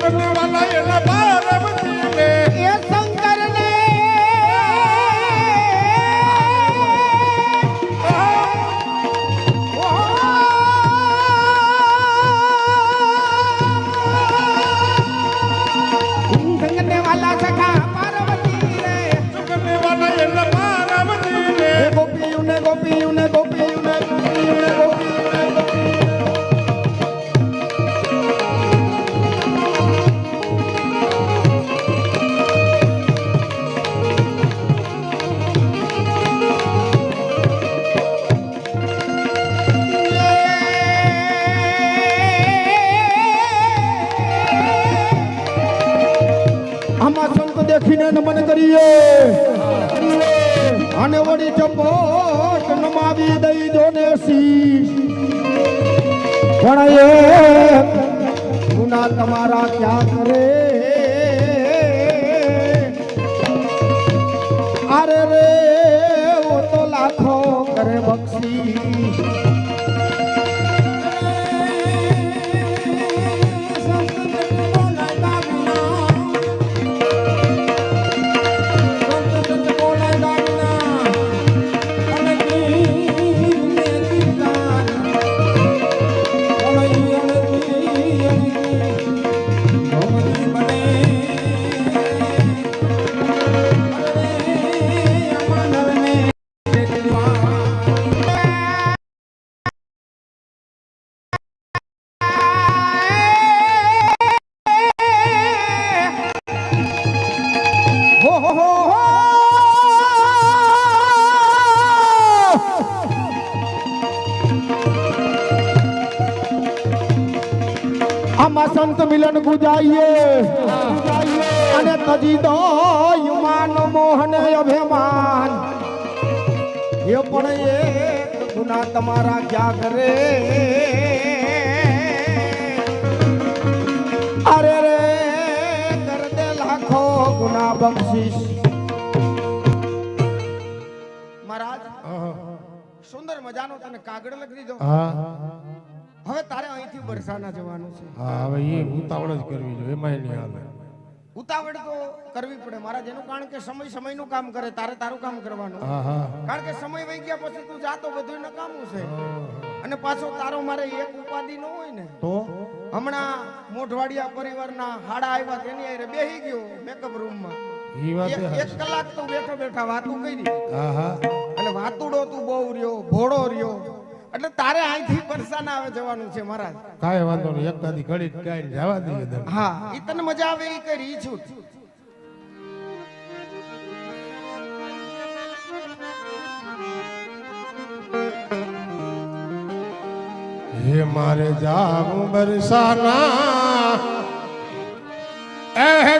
Cuando me va a. તમારા ક્યાં કરે અરે રે ઓ તો લાખો કરે બક્ષી. મિલન ગુજાઈએ અને તજી દો યુમાન મોહન અભિમાન. એ પણ એ ગુના તમારા ક્યાં કરે અરે રે કર દે લાખો ગુના બક્ષિસ. મહારાજ સુંદર મજાનો તને કાગળ લખી દીધો હા. હવે તારે અહીંથી બરસાના જવાનું છે. હા હવે એ ઉતાવળ જ કરવી જોઈએ એમાં નહીં હાલે. ઉતાવળ તો કરવી પડે. મહારાજ એનું કારણ કે સમય સમયનું કામ કરે તારે તારું કામ કરવાનું. કારણ કે સમય વહી ગયા પછી તું જાતો બધું નકામું છે. અને પાછો તારો મારે એક ઉપાધિ ન હોય ને તો? હમણાં મોઢવાડિયા પરિવારના હાડા આવ્યા તેની હારે બેહી ગયો મેકઅપ રૂમમાં માં એક એક કલાક તો બેઠા બેઠા વાતું કરી હા વાતુડો તું બહુ રહ્યો ભોળો રહ્યો. એટલે તારે અહીંથી પરસાના આવે જવાનું છે મહારાજ. કાય વાંધો નહીં એક દાદી ઘડી કાંઈ જવા દઈએ હા ઈ તને મજા આવે ઈ કરી છું હે મારે જાવું બરસાના. એહદામ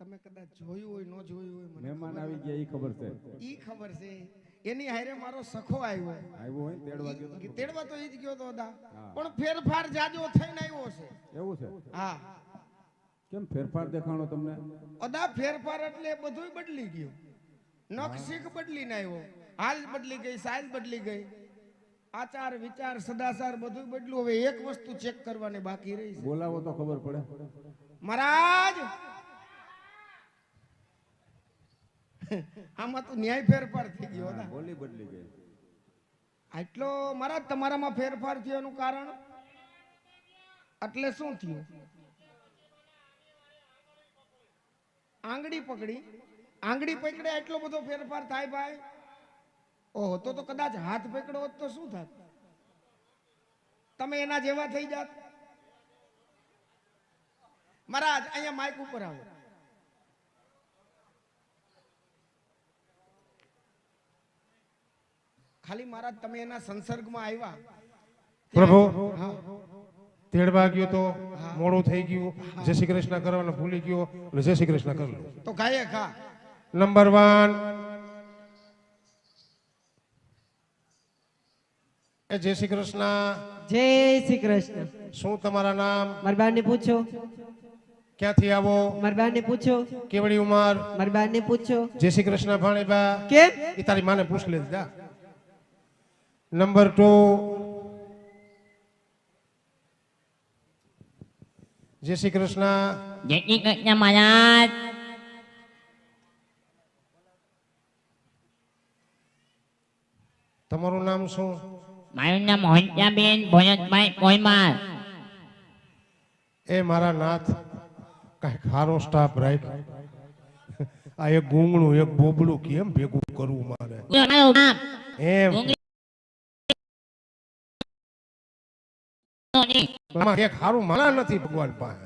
તમે કદાચ જોયું હોય ન જોયું હોય મને મહેમાન આવી ગયા એ ખબર છે. ઈ ખબર છે. એની હારે મારો સખો આવ્યો. આવ્યો હોય ને તેડવા ગયો તેડવા તો એ જ ગયો તો દા પણ ફેરફાર જાજો થઈને આવ્યો છે. એવું છે? હા. કેમ ફેરફાર દેખાણો તમને? અદા ફેરફાર એટલે બધુંય બદલી ગયું. નખ શીખ બદલીને આવ્યો. હાલ બદલી ગઈ સાઈલ બદલી ગઈ. આચાર વિચાર સદાચાર બધું બદલું હવે એક વસ્તુ ચેક કરવાની બાકી રહી છે. બોલાવો તો ખબર પડે. મહારાજ આમાં તો ન્યાય ફેરફાર થઈ ગયો બોલી બદલી ગઈ. આટલો મારા તમારામાં ફેરફાર થયો એનું કારણ? એટલે શું થયું? આંગળી પકડી. આંગળી પકડે એટલો બધો ફેરફાર થાય ભાઈ? ઓહો તો તો કદાચ હાથ પકડો હોત તો શું થાત? તમે એના જેવા થઈ જાત. મહારાજ અહીંયા માઇક ઉપર આવો. ખાલી મહારાજ તમે એના સંસર્ગમાં આવ્યા. પ્રભુ તેડવા ગયો તો મોડું થઈ ગયું. જય શ્રી કૃષ્ણ કરવાનું ભૂલી ગયો. એટલે જય શ્રી કૃષ્ણ કરી લો તો ગાયે ખા નંબર વન. એ જય શ્રી કૃષ્ણ. જય શ્રી કૃષ્ણ. શું તમારા નામ? મારી પૂછો. ક્યાંથી આવો? મારી પૂછો. કેવડી ઉંમર? મારી પૂછો. જય શ્રી કૃષ્ણ ભાણીબા. કેમ? એ તારી માને પૂછ લે જા. નંબર ટુ જય શ્રી કૃષ્ણ જય શ્રી કૃષ્ણ મહારાજ તમારું નામ શું મારું નામ હોંચાબેન ભરતભાઈ પોઈમાર એ મારા નાથ કાંઈક ખારો સ્ટાફ રાઈટ આ એક ગુંગણું એક બોબડું કેમ ભેગું કરવું મારે? મારું એમ આમાં એક સારું મારા નથી ભગવાન પાસે.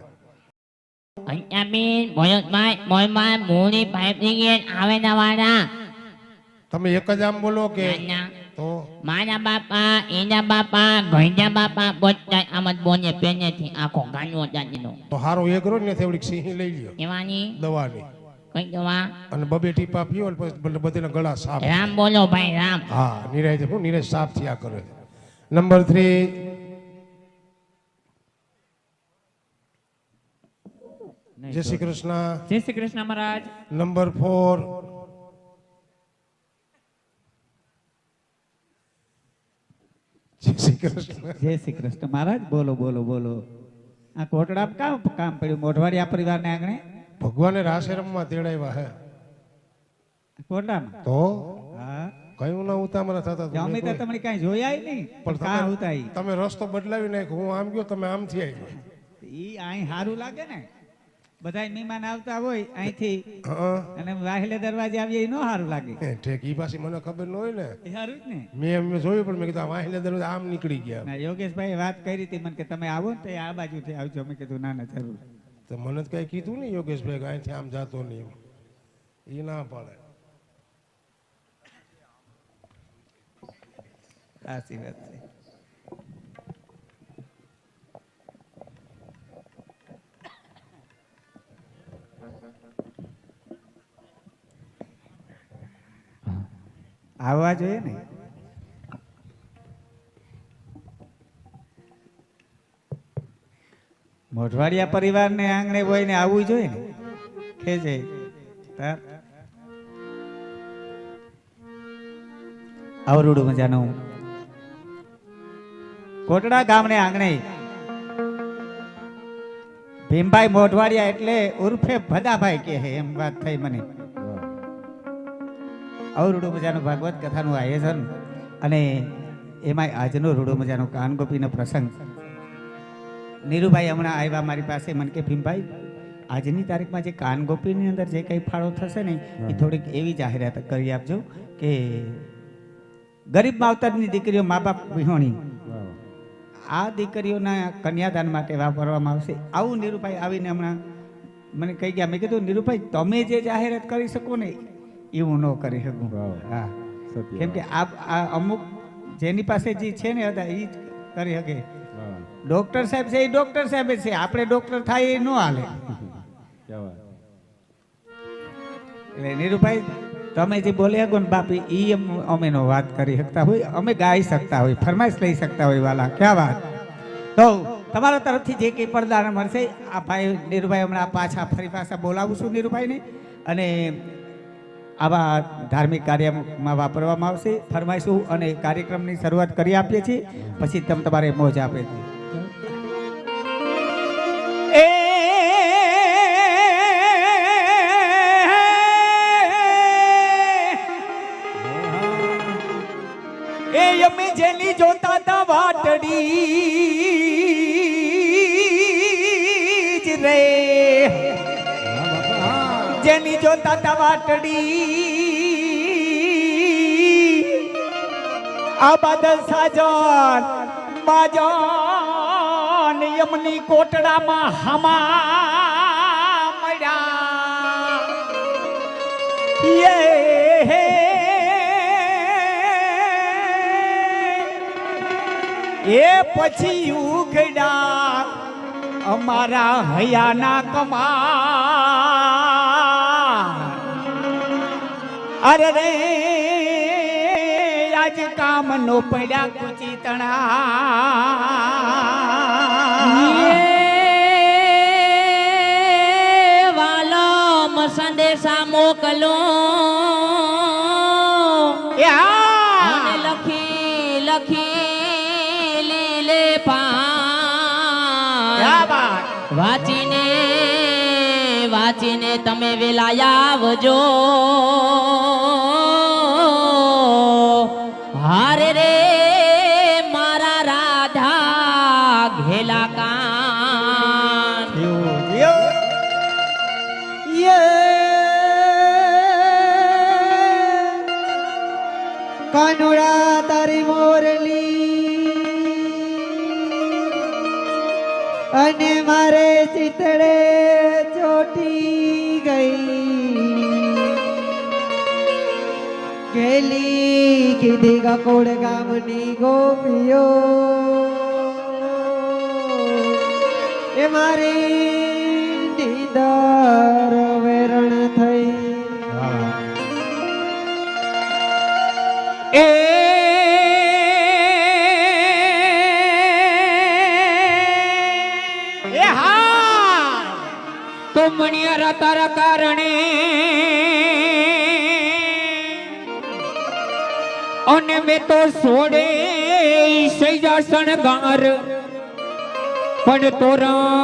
હોંચાબેન ભરતભાઈ પોઈમાર મૂળી ફાઈવ આવે નવાડા તમે એક જ આમ બોલો કે તો? મારા બાપા એના બાપા ગઈના બાપા બધા જ બોને પેનેથી આખો ગાંડો જાતીનો તો હારો એક રોજ ને થોડીક સિંહ લઈ લ્યો. એવાની? દવાની. કઈ દવા? અને બબે ટીપા પીઓ એટલે બધાના ગળા સાફ રામ બોલો ભાઈ રામ. હા નિરાય હું નિરાય સાફ થયા કરે. નંબર થ્રી જય શ્રી કૃષ્ણ. જય શ્રી કૃષ્ણ મહારાજ. નંબર ફોર જય શ્રી કૃષ્ણ. જય શ્રી કૃષ્ણ મહારાજ. બોલો બોલો બોલો. આ કોટડા કામ કામ પડ્યું? મોઢવાડિયા પરિવારને આંગણે? ભગવાને રાશેરમમાં તેડાવ્યા હે. કોટડામાં? તો? હા. કયું ના ઉતામરા થતા અમે તો તમને કાંઈ જોયા નહીં પણ કા ઉતાઈ તમે રસ્તો બદલાવી નાખ્યો હું આમ ગયો તમે આમથી આવ્યો ઈ અહીં સારું લાગે ને. બધા મહેમાન આવતા હોય અહીંથી. અને વાહેલે દરવાજે આવીએ ન સારું લાગે. ઠેકી ઈ પાછી મને ખબર ન હોય ને. સારું જ ને. મેં એમ જોયું પણ મેં કીધું વાહિલે દરવાજે આમ નીકળી ગયા. ના યોગેશભાઈ વાત કરી હતી મને કે તમે આવો ને તો આ બાજુથી આવજો. મેં કીધું ના ના જરૂર. તો મને તો કઈ કીધું નહીં યોગેશભાઈ કે અહીંથી આમ જાતો નહીં એ ના પાડે. સાચી વાત છે. આવવા જોઈએ ને? મોઢવાડિયા પરિવારને આંગણે હોય ને આવવું જોઈએ ને? ખેજે તાર? આવરૂડું મજાનું. કોટડા ગામને આંગણે. ભીમભાઈ મોઢવાડિયા એટલે ઉર્ફે ભદાભાઈ કે એમ વાત થઈ મને. આવરૂડું મજાનું ભાગવત કથાનું આયોજન અને એમાં આજનો રૂડો મજાનો કાનગોપીનો પ્રસંગ. નીરુભાઈ હમણાં આવ્યા મારી પાસે. મને કે ભીમભાઈ આજની તારીખમાં જે કાનગોપીની અંદર જે કંઈ ફાળો થશે ને એ થોડીક એવી જાહેરાત કરી આપજો કે ગરીબ માવતરની દીકરીઓ મા બાપ વિહોણી આ દીકરીઓના કન્યાદાન માટે વાપરવામાં આવશે. આવું નીરુભાઈ આવીને હમણાં મને કહી ગયા. મેં કીધું નીરુભાઈ તમે જે જાહેરાત કરી શકો ને એવું ન કરી શકું. હા. કેમ કે આ આ અમુક જેની પાસે જે છે ને હતા એ કરી શકે. ડોક્ટર સાહેબ છે એ ડોક્ટર સાહેબ છે. આપણે ડોક્ટર થાય એ ન હાલે. એટલે નીરુભાઈ તમે જે બોલ્યા ગો ને બાપી એ અમે નો વાત કરી શકતા હોય અમે ગાઈ શકતા હોય ફરમાઈશ લઈ શકતા હોય વાલા. ક્યાં વાત. તો તમારા તરફથી જે કંઈ પડદાન મળશે આ ભાઈ નીરુભાઈ હમણાં પાછા ફરી પાછા બોલાવું છું નીરુભાઈને. અને આવા ધાર્મિક કાર્યમાં વાપરવામાં આવશે. ફરમાઈશું અને કાર્યક્રમની શરૂઆત કરી આપીએ છીએ. પછી તમે તમારે મોજ આપે. છે એ અમે જેની જોતા તા વાટડી. જેની જોતા તા આ બાદલ સાજન માજન યમની કોટડામાં હમા મળ્યા. એ પછી ઉઘડા અમારા હયાના કમા અરે રે આજ કામ નો પડ્યા કુચી તણા. વાલો સંદેશા મોકલો. લખી લખી લીલે વાંચીને વાંચીને તમે વેલાયા આવજો. અને મારે ચિતડે ચોટી ગઈ. ગેલી કીધી ગકોડ ગામની ગોપીઓ. એ મારી નીદર તો મણિયારા તારા કારણે. અને મેં તો સોડે સૈજાસણ ગાર. પણ તોરણ